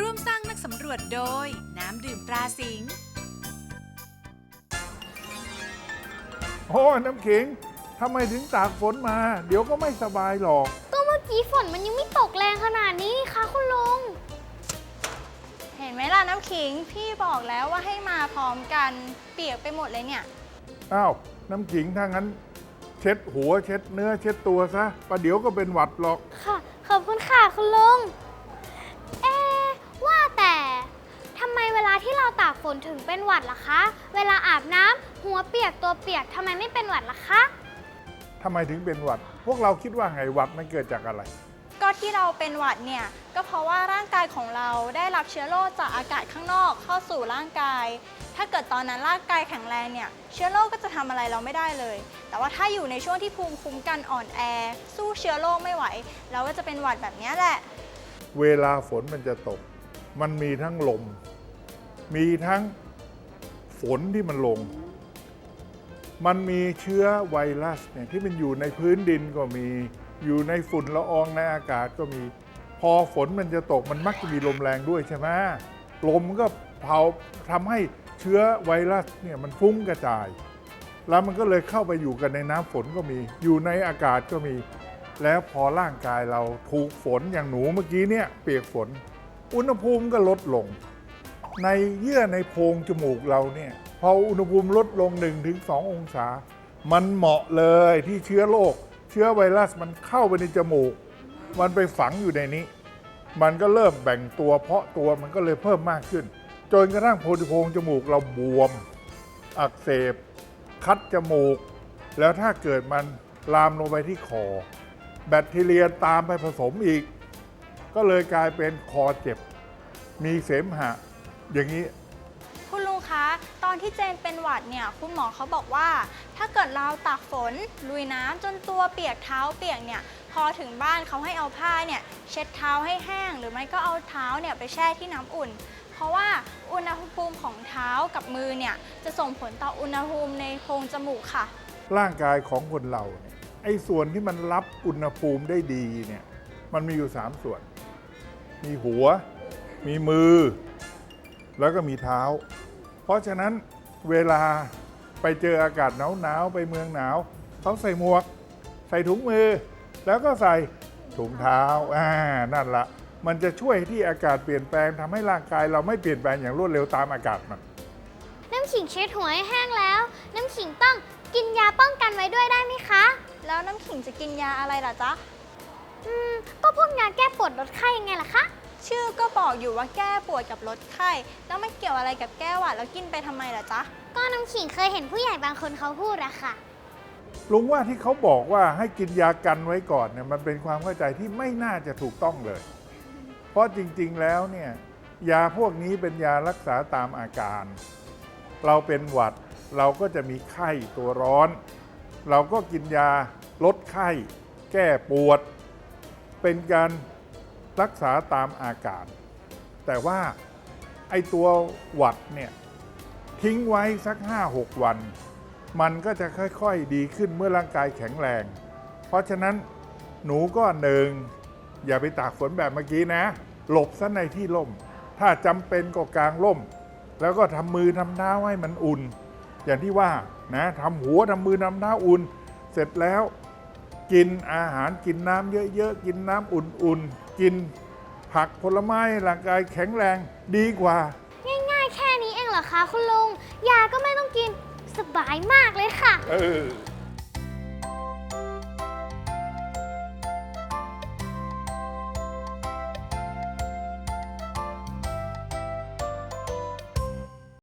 ร่วมสร้างนักสำรวจโดย น้ำดื่มตราสิงห์โอ้น้ำขิงทำไมถึงตากฝนมา เดี๋ยวก็ไม่สบายหรอก ก็เมื่อกี้ฝนมันยังไม่ตกแรงขนาดนี้นี่คะคุณลุง เห็นไหมล่ะน้ำขิง พี่บอกแล้วว่าให้มาพร้อมกันเปียกไปหมดเลยเนี่ย อ้าว น้ำขิงถ้างั้น เช็ดหัวเช็ดเนื้อเช็ดตัวซะประเดี๋ยวก็เป็นหวัดหรอก ค่ะ ขอบคุณค่ะคุณลุง ฝนถึงเป็นหวัดล่ะคะ เวลาอาบน้ำหัวเปียกตัวเปียกทำไมไม่เป็นหวัดล่ะคะ ทำไมถึงเป็นหวัด พวกเราคิดว่าไงหวัดมันเกิดจากอะไร ก็ที่เราเป็นหวัดเนี่ย ก็เพราะว่าร่างกายของเราได้รับเชื้อโรคจากอากาศข้างนอกเข้าสู่ร่างกาย ถ้าเกิดตอนนั้นร่างกายแข็งแรงเนี่ย เชื้อโรคก็จะทำอะไรเราไม่ได้เลย แต่ว่าถ้าอยู่ในช่วงที่ภูมิคุ้มกันอ่อนแอ สู้เชื้อโรคไม่ไหว เราก็จะเป็นหวัดแบบเนี้ยแหละ เวลาฝนมันจะตก มันมีทั้งลม มีทั้งฝนที่มันลง มันมีเชื้อไวรัสเนี่ยที่มันอยู่ในพื้นดินก็มี อยู่ในฝุ่นละอองในอากาศก็มี พอฝนมันจะตกมันมักจะมีลมแรงด้วยใช่ไหมลมก็เผาทำให้เชื้อไวรัสเนี่ยมันฟุ้งกระจาย แล้วมันก็เลยเข้าไปอยู่กันในน้ำฝนก็มี อยู่ในอากาศก็มี แล้วพอร่างกายเราถูกฝนอย่างหนูเมื่อกี้เนี่ยเปียกฝน อุณหภูมิก็ลดลง ในเยื่อในโพรงจมูกเราเนี่ยพออุณหภูมิลดลง 1-2 องศา มันเหมาะเลยที่เชื้อโรคเชื้อไวรัสมันเข้าไปในจมูก มันไปฝังอยู่ในนี้ มันก็เริ่มแบ่งตัวเพาะตัวมันก็เลยเพิ่มมากขึ้น จนกระทั่งโพรงโพรงจมูกเราบวม อักเสบ คัดจมูก แล้วถ้าเกิดมันลามลงไปที่คอแบคทีเรียตามไปผสมอีก ก็เลยกลายเป็นคอเจ็บ มีเสมหะ อย่างนี้ คุณลุงคะ ตอนที่เจนเป็นหวัดเนี่ย คุณหมอเขาบอกว่า ถ้าเกิดเราตากฝน ลุยน้ำจนตัวเปียกเท้าเปียกเนี่ย พอถึงบ้านเขาให้เอาผ้าเนี่ย เช็ดเท้าให้แห้ง หรือไม่ก็เอาเท้าเนี่ยไปแช่ที่น้ำอุ่น เพราะว่าอุณหภูมิของเท้ากับมือเนี่ย จะส่งผลต่ออุณหภูมิในโพรงจมูกค่ะ ร่างกายของคนเราเนี่ยไอ้ส่วนที่มันรับอุณหภูมิได้ดีเนี่ย มันมีอยู่ 3 ส่วน มีหัว มีมือ แล้วก็มีเท้า เพราะฉะนั้นเวลาไปเจออากาศหนาวหนาวๆไปเมืองหนาวเขาใส่หมวก ใส่ถุงมือ แล้วก็ใส่ถุงเท้าอ่านั่นละมันจะช่วยที่อากาศเปลี่ยนแปลงทำให้ร่างกาย เราไม่เปลี่ยนแปลงอย่างรวดเร็วตามอากาศมันน้ำขิงเช็ดหัวให้แห้งแล้ว น้ำขิงต้องกินยาป้องกันไว้ด้วยได้ไหมคะ แล้วน้ำขิงจะกินยาอะไรล่ะจ๊ะอืมก็พวกยาแก้ปวดลดไข้ยังไงล่ะคะ ชื่อก็บอกอยู่ว่าแก้ปวดกับลดไข้ แล้วมันเกี่ยวอะไรกับแก้หวัดแล้วกินไปทำไมล่ะจ๊ะ ก็น้ำขิงเคยเห็นผู้ใหญ่บางคนเขาพูดอะค่ะ ลุงว่าที่เขาบอกว่าให้กินยากันไว้ก่อนเนี่ยมันเป็นความเข้าใจที่ไม่น่าจะถูกต้องเลย เพราะจริงๆแล้วเนี่ยยาพวกนี้เป็นยารักษาตามอาการ เราเป็นหวัดเราก็จะมีไข้ตัวร้อน เราก็กินยาลดไข้ แก้ปวด เป็นการ รักษาตามอาการ แต่ว่าไอตัวหวัดเนี่ยทิ้งไว้สัก 5-6 วัน มันก็จะค่อยๆดีขึ้นเมื่อร่างกายแข็งแรง เพราะฉะนั้นหนูก็หนึ่งอย่าไปตากฝนแบบเมื่อกี้นะ หลบซะในที่ร่ม ถ้าจำเป็นก็กลางร่ม แล้วก็ทำมือทำเท้าให้มันอุ่น อย่างที่ว่านะทำหัวทำมือทำเท้าอุ่น เสร็จแล้ว กินอาหารกินน้ำเยอะๆ กินน้ำอุ่นๆ กินผักผลไม้ให้ร่างกายแข็งแรงดีกว่า ง่ายๆ แค่นี้เองเหรอคะคุณลุง ยาก็ไม่ต้องกินสบายมากเลยค่ะ เออ